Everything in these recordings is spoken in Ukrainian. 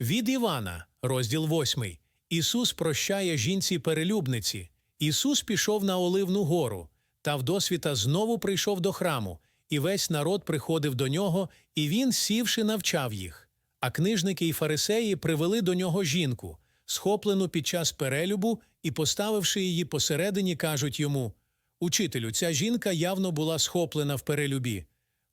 Від Івана, розділ 8. Ісус прощає жінці перелюбниці. Ісус пішов на Оливну гору, та вдосвіта знову прийшов до храму, і весь народ приходив до нього, і він, сівши, навчав їх. А книжники і фарисеї привели до нього жінку, схоплену під час перелюбу, і, поставивши її посередині, кажуть йому Учителю, ця жінка явно була схоплена в перелюбі.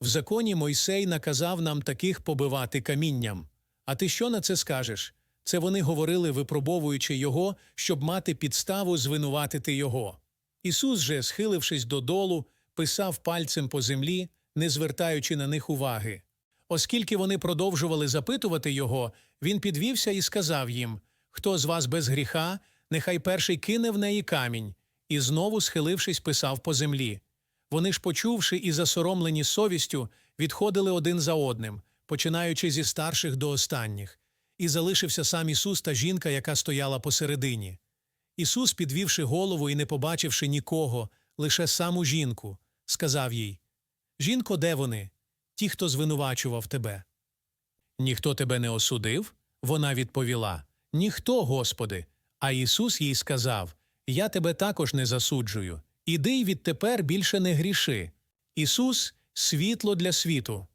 В законі Мойсей наказав нам таких побивати камінням. А ти що на це скажеш? Це вони говорили, випробовуючи його, щоб мати підставу звинуватити його. Ісус же, схилившись додолу, писав пальцем по землі, не звертаючи на них уваги. Оскільки вони продовжували запитувати його, він підвівся і сказав їм Хто з вас без гріха, нехай перший кине в неї камінь, і знову, схилившись, писав по землі. Вони ж, почувши і засоромлені совістю, відходили один за одним, починаючи зі старших до останніх, і залишився сам Ісус та жінка, яка стояла посередині. Ісус, підвівши голову і не побачивши нікого, лише саму жінку, сказав їй Жінко, де вони? Ті, хто звинувачував тебе. Ніхто тебе не осудив? Вона відповіла Ніхто, Господи. А Ісус їй сказав Я тебе також не засуджую. Іди й відтепер більше не гріши. Ісус світло для світу.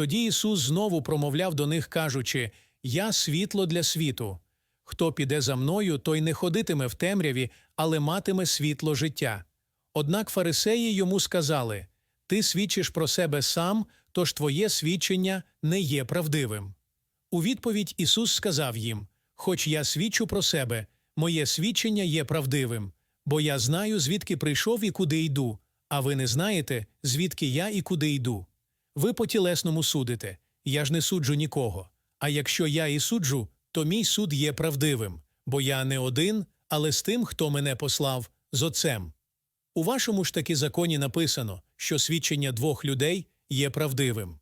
Тоді Ісус знову промовляв до них, кажучи Я світло для світу. Хто піде за мною, той не ходитиме в темряві, але матиме світло життя. Однак фарисеї йому сказали Ти свідчиш про себе сам, тож твоє свідчення не є правдивим. У відповідь Ісус сказав їм Хоч я свідчу про себе, моє свідчення є правдивим, бо я знаю, звідки прийшов і куди йду, а ви не знаєте, звідки я і куди йду. Ви по тілесному судите, я ж не суджу нікого. А якщо я і суджу, то мій суд є правдивим, бо я не один, але з тим, хто мене послав, з Отцем. У вашому ж таки законі написано, що свідчення двох людей є правдивим.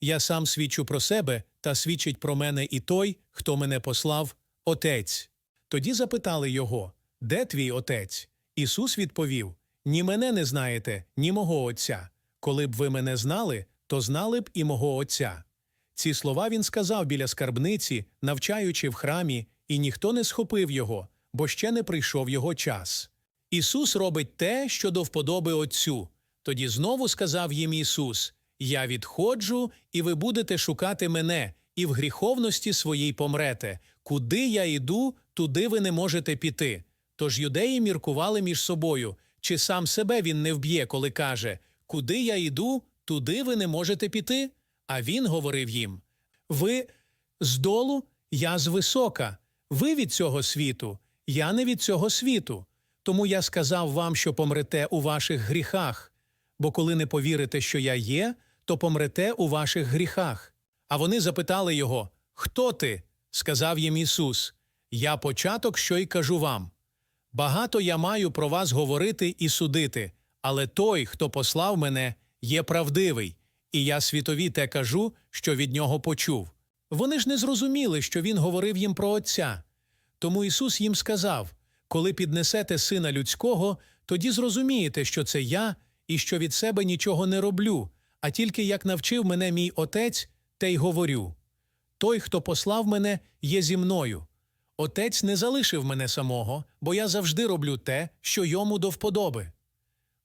Я сам свідчу про себе, та свідчить про мене і той, хто мене послав, Отець. Тоді запитали його Де твій отець? Ісус відповів Ні мене не знаєте, ні мого Отця. Коли б ви мене знали, то знали б і мого Отця. Ці слова він сказав біля скарбниці, навчаючи в храмі, і ніхто не схопив його, бо ще не прийшов його час. Ісус робить те, що до вподоби Отцю. Тоді знову сказав їм Ісус Я відходжу, і ви будете шукати мене, і в гріховності своїй помрете. Куди я йду, туди ви не можете піти. Тож юдеї міркували між собою, чи сам себе він не вб'є, коли каже Куди я йду, туди ви не можете піти. А він говорив їм Ви здолу, я звисока, ви від цього світу, я не від цього світу. Тому я сказав вам, що помрете у ваших гріхах. Бо коли не повірите, що я є, то помрете у ваших гріхах. А вони запитали його Хто ти? сказав їм Ісус. Я початок, що й кажу вам. Багато я маю про вас говорити і судити, але той, хто послав мене, є правдивий, і я світові те кажу, що від нього почув. Вони ж не зрозуміли, що він говорив їм про Отця. Тому Ісус їм сказав коли піднесете сина людського, тоді зрозумієте, що це я і що від себе нічого не роблю, а тільки як навчив мене мій Отець, те й говорю. Той, хто послав мене, є зі мною. Отець не залишив мене самого, бо я завжди роблю те, що йому до вподоби.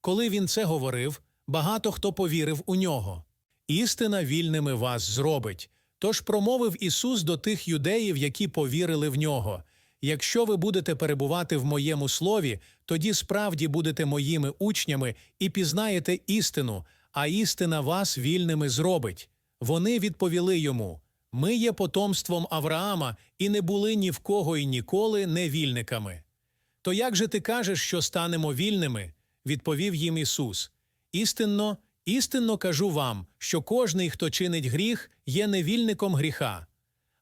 Коли він це говорив, багато хто повірив у нього. Істина вільними вас зробить. Тож промовив Ісус до тих юдеїв, які повірили в нього. Якщо ви будете перебувати в моєму слові, тоді справді будете моїми учнями і пізнаєте істину, а істина вас вільними зробить. Вони відповіли йому Ми є потомством Авраама і не були ні в кого і ніколи невільниками. То як же ти кажеш, що станемо вільними? відповів їм Ісус. Істинно, істинно кажу вам, що кожний, хто чинить гріх, є невільником гріха.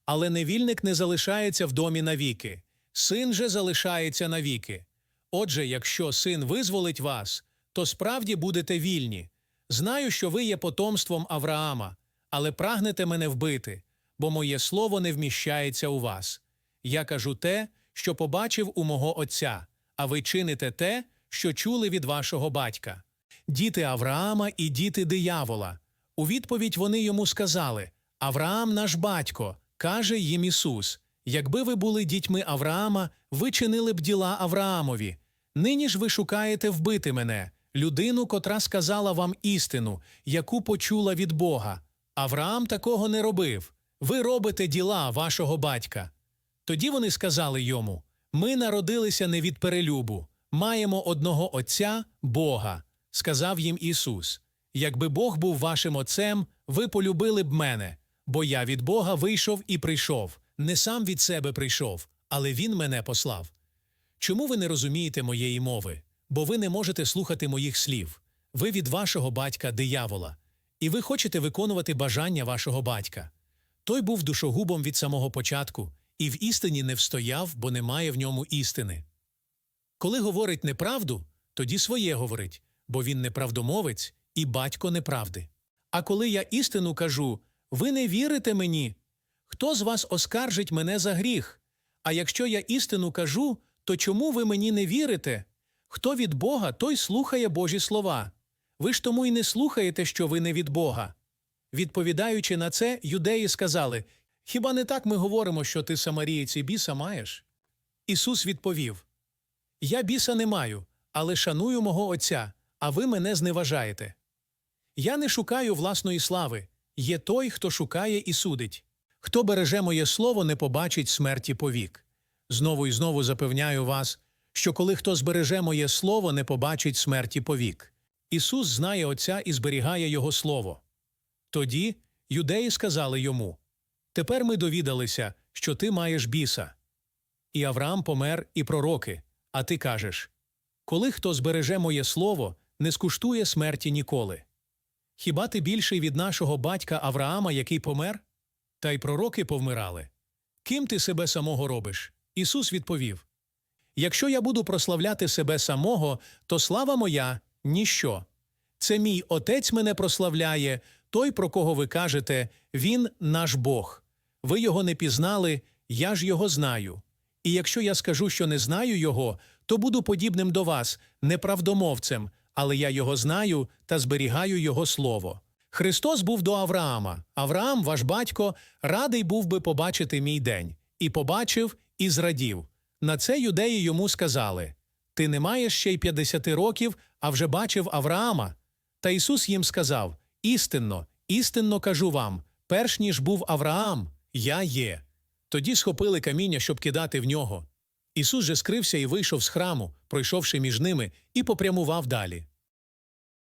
Але невільник не залишається в домі навіки, син же залишається навіки. Отже, якщо син визволить вас, то справді будете вільні. Знаю, що ви є потомством Авраама, але прагнете мене вбити, бо моє слово не вміщається у вас. Я кажу те, що побачив у мого Отця, а ви чините те, що чули від вашого батька. Діти Авраама і діти диявола. У відповідь вони йому сказали Авраам наш батько. Каже їм Ісус: Якби ви були дітьми Авраама, ви чинили б діла Авраамові. Нині ж ви шукаєте вбити мене, людину, котра сказала вам істину, яку почула від Бога. Авраам такого не робив. Ви робите діла вашого батька. Тоді вони сказали йому: Ми народилися не від перелюбу, маємо одного Отця Бога. Сказав їм Ісус: Якби Бог був вашим Отцем, ви полюбили б мене, бо я від Бога вийшов і прийшов, не сам від себе прийшов, але Він мене послав. Чому ви не розумієте моєї мови? Бо ви не можете слухати моїх слів. Ви від вашого батька диявола, і ви хочете виконувати бажання вашого батька. Той був душогубом від самого початку і в істині не встояв, бо немає в ньому істини. Коли говорить неправду, тоді своє говорить, бо він неправдомовець і батько неправди. А коли я істину кажу, ви не вірите мені. Хто з вас оскаржить мене за гріх? А якщо я істину кажу, то чому ви мені не вірите? Хто від Бога, той слухає Божі слова. Ви ж тому й не слухаєте, що ви не від Бога. Відповідаючи на це, юдеї сказали: Хіба не так ми говоримо, що ти самарієць і біса маєш? Ісус відповів: Я біса не маю, але шаную мого Отця, а ви мене зневажаєте. Я не шукаю власної слави, є той, хто шукає і судить. Хто береже моє слово, не побачить смерті повік. Знову і знову запевняю вас, що коли хто збереже моє слово, не побачить смерті повік. Ісус знає Отця і зберігає Його слово. Тоді юдеї сказали йому Тепер ми довідалися, що ти маєш біса. І Авраам помер, і пророки, а ти кажеш Коли хто збереже моє слово, не скуштує смерті ніколи. Хіба ти більший від нашого батька Авраама, який помер? Та й пророки повмирали. Ким ти себе самого робиш? Ісус відповів Якщо я буду прославляти себе самого, то слава моя ніщо. Це мій Отець мене прославляє, той, про кого ви кажете, Він наш Бог. Ви його не пізнали, я ж його знаю. І якщо я скажу, що не знаю його, то буду подібним до вас, неправдомовцем, але я його знаю та зберігаю його слово. Христос був до Авраама. Авраам, ваш батько, радий був би побачити мій день, і побачив, і зрадів. На це юдеї йому сказали Ти не маєш ще й 50 років, а вже бачив Авраама. Та Ісус їм сказав Істинно, істинно кажу вам, перш ніж був Авраам, я є. Тоді схопили каміння, щоб кидати в нього. Ісус же скрився і вийшов з храму, пройшовши між ними, і попрямував далі.